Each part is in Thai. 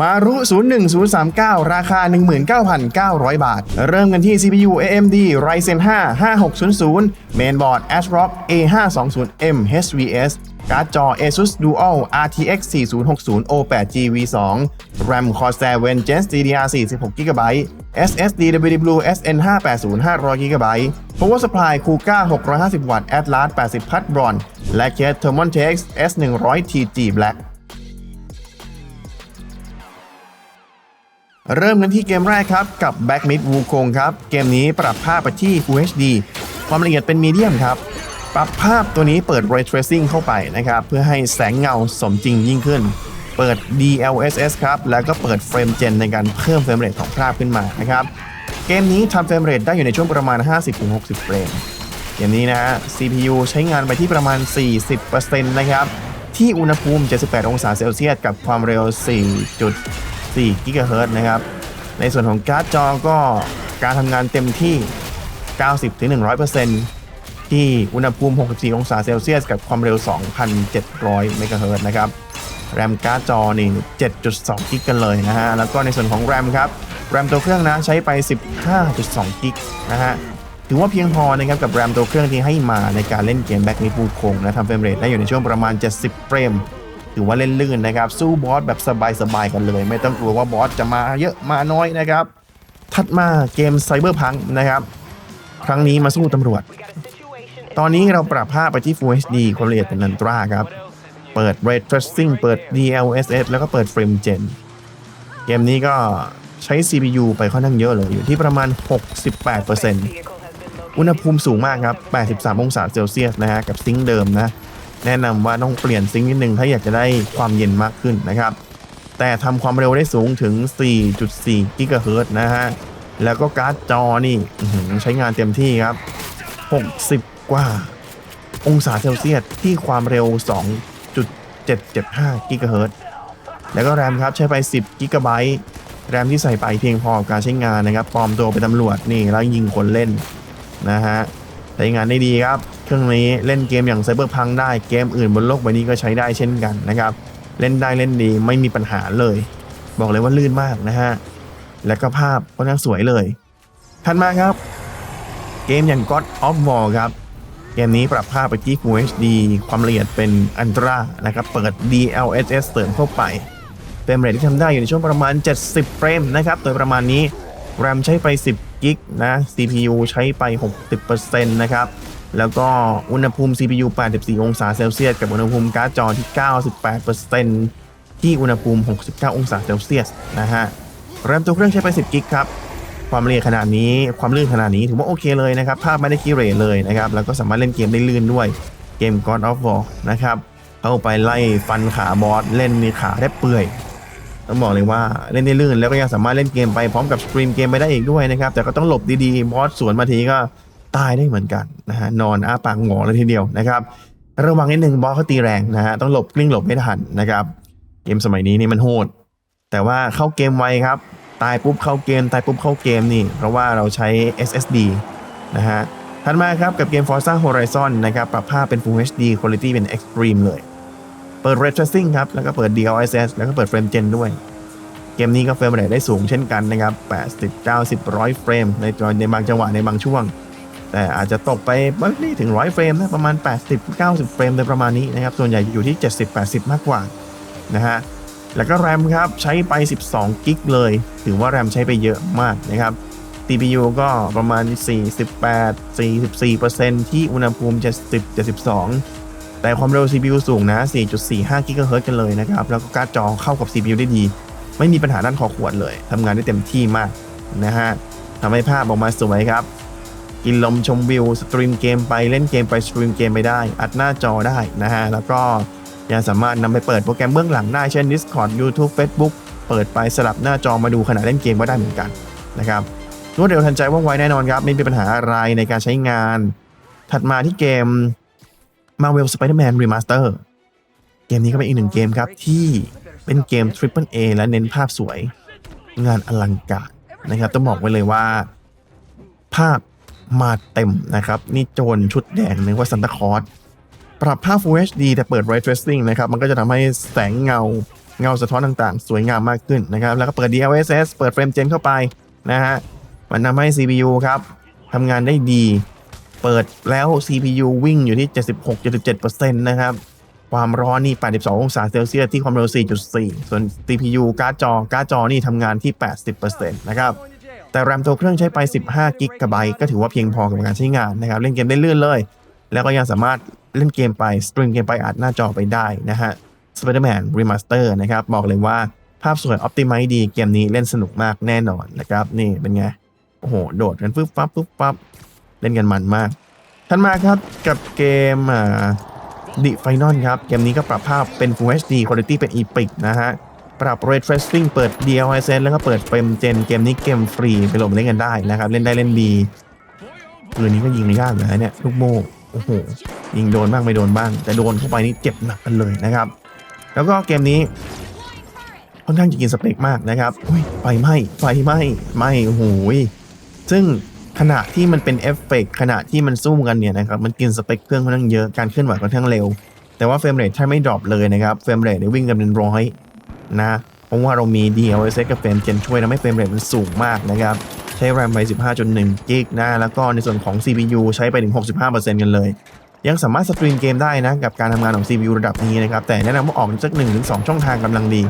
มารุ 01039 ราคา 19,900 บาท เริ่มกันที่ CPU AMD Ryzen 5 5600 Mainboard ASRock A520M HVS การ์ดจอ ASUS Dual RTX 4060 O8 GV2 RAM Corsair Vengeance DDR 46 GB SSD WD-Blue SN 580 500GB Power Supply Kuga 650 วัตต์ Atlas 80 พัดบรอน และเคส Thermaltake S100 TG Black เริ่มกันที่เกมแรกครับ กับ Back Mid Wukong ครับ เกมนี้ปรับภาพไปที่ UHD ความละเอียดเป็นมีเดียมครับ ปรับภาพตัวนี้เปิด Ray Tracing เข้าไปนะครับ เพื่อให้แสงเงาสมจริงยิ่งขึ้น เปิด DLSS ครับ แล้วก็เปิดเฟรมเจนในการเพิ่มเฟรมเรทของภาพขึ้นมานะครับ เกมนี้ทำเฟรมเรทได้อยู่ในช่วงประมาณ 50-60 เฟรม เกมนี้นะฮะ CPU ใช้งานไปที่ประมาณ 40%นะครับ ที่อุณหภูมิ 78 องศาเซลเซียส กับความเร็ว 4กิกะเฮิรตซ์นะครับ ในส่วนของการ์ดจอก็การทำงานเต็มที่ 90-100%ที่อุณหภูมิ 64 องศาเซลเซียส กับความเร็ว 2,700 เมกะเฮิรตซ์นะครับ แรมการ์ดจอนี่ 7.2 กิกกันเลยนะฮะ แล้วก็ในส่วนของแรมครับ แรมตัวเครื่องนะใช้ไป 15.2 กิกนะฮะ ถือว่าเพียงพอนะครับกับแรมตัวเครื่องที่ให้มาในการเล่นเกมแบ็กนิฟูคงนะทำเฟรมเรทได้อยู่ในช่วงประมาณ 70 เฟรม ถือว่าเล่นลื่นนะครับ สู้บอสแบบสบายๆกันเลย ไม่ต้องกลัวว่าบอสจะมาเยอะมาน้อยนะครับ ถัดมาเกมไซเบอร์พังนะครับ ครั้งนี้มาสู้ตำรวจ ตอนนี้เราปรับภาพไปที่ Full HD ความละเอียดเป็นอันตราครับ เปิด Ray Tracing เปิด DLSS แล้วก็เปิด Frame Gen เกมนี้ก็ใช้ CPU ไปค่อนข้างเยอะเลย อยู่ที่ประมาณ 68%อุณหภูมิสูงมากครับ 83 องศาเซลเซียสนะฮะ กับซิงเดิมนะ แนะนำว่าต้องเปลี่ยนซิงค์นิดนึงถ้าอยากจะได้ความเย็นมากขึ้นนะครับ แต่ทำความเร็วได้สูงถึง 4.4 กิกะเฮิรตซ์นะฮะ แล้วก็การ์ดจอนี่ใช้งานเต็มที่ครับ 60 กว่า องศาเซลเซียสที่ความเร็ว 2.775 กิกะเฮิรตซ์แล้วก็แรมครับใช้ไป 10 กิกะไบต์แรมที่ใส่ไปเพียงพอกับการใช้งานนะครับปลอมตัวเป็นตำรวจนี่แล้วยิงคนเล่นนะฮะ ใช้งานได้ดีครับ เครื่องนี้เล่นเกมอย่างไซเบอร์พังได้เกมอื่นบนโลกใบนี้ก็ใช้ได้เช่นกันนะครับ เล่นได้เล่นดีไม่มีปัญหาเลย บอกเลยว่าลื่นมากนะฮะ และก็ภาพก็น่าสวยเลยถัดมาครับ เกมอย่าง God of War ครับ เกมนี้ปรับภาพไปที่ Full HD ความละเอียดเป็นอันตรานะครับ เปิด DLSS เสริมเข้าไปเฟรมเรทที่ทำได้อยู่ในช่วงประมาณ 70 เฟรมนะครับ โดยประมาณนี้ RAM ใช้ไป 10กิกนะ CPU ใช้ไป 60%นะครับ แล้วก็อุณหภูมิ CPU 84 องศาเซลเซียส กับอุณหภูมิการ์ดจอที่ 98%ที่อุณหภูมิ 69 องศาเซลเซียสนะฮะ แรมตัวเครื่องใช้ไป 10กิกครับ ความละเอียดขนาดนี้ ความลื่นขนาดนี้ถือว่าโอเคเลยนะครับ ภาพไม่ได้ขี้เรเลยนะครับ แล้วก็สามารถเล่นเกมได้ลื่นด้วย เกม God of War นะครับ เข้าไปไล่ฟันขาบอสเล่นมีขาแทบเปื่อย ต้องบอกเลยว่าเล่นได้ลื่นแล้วก็ยังสามารถเล่นเกมไปพร้อมกับสตรีมเกมไปได้อีกด้วยนะครับ แต่ก็ต้องหลบดีๆบอสสวนมาทีก็ตายได้เหมือนกันนะฮะนอนอ้าปากหงอเลยทีเดียวนะครับระวังนิดนึงบอสเขาตีแรงนะฮะต้องหลบกลิ้งหลบไม่ทันนะครับ เกมสมัยนี้นี่มันโหด แต่ว่าเข้าเกมไวครับ ตายปุ๊บเข้าเกม ตายปุ๊บเข้าเกมนี่ เพราะว่าเราใช้ SSD นะฮะถัดมาครับกับเกม Forza Horizon นะครับปรับภาพเป็น Full HD Quality เป็น Extreme เลย เปิด Ray Tracing ครับ แล้วก็เปิด DLSS แล้วก็เปิด Frame Gen ด้วย เกมนี้ก็เฟรมเรทได้สูงเช่นกันนะครับ 80 90 100 เฟรม ในในบางจังหวะในบางช่วง แต่อาจจะตกไปไม่ถึง 100 เฟรมนะ ประมาณ 80 90 เฟรมโดยประมาณนี้นะครับ ส่วนใหญ่อยู่ที่ 70 80 มากกว่านะฮะ แล้วก็แรมครับ ใช้ไป 12 กิกเลย ถือว่าแรมใช้ไปเยอะมากนะครับ CPU ก็ประมาณ 48 44%ที่อุณหภูมิ 70 72 แต่ความเร็ว CPU สูงนะ 4.45 GHz กันเลยนะครับ แล้วก็การ์ดจอเข้ากับ CPU ได้ดี ไม่มีปัญหาด้านคอขวดเลย ทำงานได้เต็มที่มากนะฮะทำให้ภาพออกมาสวยครับ กินลมชมวิว สตรีมเกมไปเล่นเกมไปสตรีมเกมไปได้ อัดหน้าจอได้นะฮะ แล้วก็ยังสามารถนำไปเปิดโปรแกรมเบื้องหลังได้ เช่น Discord YouTube Facebook เปิดไปสลับหน้าจอมาดูขณะเล่นเกมก็ได้เหมือนกันนะครับรวดเร็วทันใจว่องไวแน่นอนครับ ไม่มีปัญหาอะไรในการใช้งาน ถัดมาที่เกม Marvel Spider-Man Remaster เกมนี้ก็เป็นอีกหนึ่งเกมครับที่เป็นเกม Triple A และเน้นภาพสวย งานอลังการนะครับ ต้องบอกไว้เลยว่า ภาพมาเต็มนะครับ นี่โจรชุดแดงนึกว่าซันตาคลอสปรับภาพ Full HD แต่เปิด Ray Tracing นะครับ มันก็จะทำให้แสงเงาเงาสะท้อนต่างๆ สวยงามมากขึ้นนะครับ แล้วก็เปิด DLSS เปิดเฟรมเจนเข้าไปนะฮะ มันทำให้ CPU ครับทำงานได้ดี เปิดแล้ว CPU วิ่งอยู่ที่ 76-77%นะครับ ความร้อนนี่ 82 องศาเซลเซียสที่ความเร็ว 4.4 ส่วน CPU การ์ดจอ การ์ดจอนี่ทำงานที่ 80%นะครับ แต่แรมตัวเครื่องใช้ไป 15 กิกะไบต์ก็ถือว่าเพียงพอกับการใช้งานนะครับ เล่นเกมได้เลื่อนเลย แล้วก็ยังสามารถเล่นเกมไป สตรีมเกมไปอัดหน้าจอไปได้นะฮะ Spider-Man Remaster นะครับ บอกเลยว่าภาพสวย Optimize ดีเกมนี้เล่นสนุกมากแน่นอนนะครับ นี่เป็นไง โอ้โห โดดกันฟึบฟับฟึบฟับ เล่นกันมันมากถัดมาครับกับเกมอ่า The Final ครับเกมนี้ก็ปรับภาพเป็น Full HD Quality เป็น Epic นะฮะปรับ Ray Tracing เปิด DLSS แล้วก็เปิดเฟรมเจนเกมนี้เกมฟรีไปโหลดเล่นกันได้นะครับ เล่นได้เล่นดีปืนนี้ก็ยิงยากนะเนี่ยลูกโม่โอ้โหยิงโดนบ้างไม่โดนบ้าง แต่โดนเข้าไปนี่เจ็บหนักกันเลยนะครับ แล้วก็เกมนี้ค่อนข้างจะกินสเปคมากนะครับไฟไหม้ไฟไหม้ไหม้โอ้โหยซึ่ง ขณะที่มันเป็นเอฟเฟกต์ขณะที่มันสู้กันเนี่ยนะครับมันกินสเปคเครื่องค่อนข้างเยอะการเคลื่อนไหวค่อนข้างเร็ว แต่ว่าเฟรมเรทแทบไม่ดรอปเลยนะครับเฟรมเรทเนี่ยวิ่งกันเป็นร้อยนะเพราะว่าเรามี DLSS กับเฟรมเจนช่วยทำให้เฟรมเรทมันสูงมากนะครับ ใช้ RAM ไป 15.1 กิกนะ แล้วก็ในส่วนของ CPU ใช้ไปถึง 65%กันเลย ยังสามารถสตรีมเกมได้นะ กับการทำงานของ CPU ระดับนี้นะครับ แต่แนะนำว่าออกสัก1-2 ช่องทางกำลังดี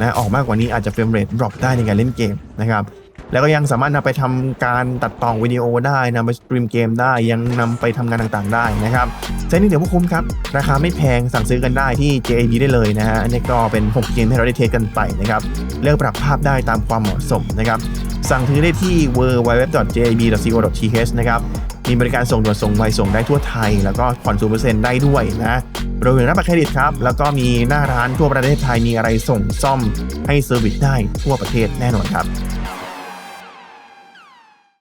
นะ ออกมากกว่านี้อาจจะเฟรมเรทดรอปได้ในการเล่นเกมนะครับ แล้วก็ยังสามารถนำไปทำการตัดต่อวิดีโอได้นำไปสตรีมเกมได้ ยังนำไปทำงานต่างๆได้นะครับใช้นี่เดี๋ยวพวกคุ้มครับ ราคาไม่แพงสั่งซื้อกันได้ที่ JAB ได้เลยนะฮะอันนี้ก็เป็น 6 เกมที่เราได้เทสกันไปนะครับเลือกปรับภาพได้ตามความเหมาะสมนะครับสั่งซื้อได้ที่ www.jab.co.th นะครับมีบริการส่งด่วนส่งไวส่งได้ทั่วไทย แล้วก็ผ่อนศูนเปอร์เซ็นต์ได้ด้วยนะรวมถึงรับบัตรเครดิตครับ แล้วก็มีหน้าร้านทั่วประเทศไทยมีอะไรส่งซ่อมให้เซอร์วิสได้ทั่วประเทศแน่นอนครับ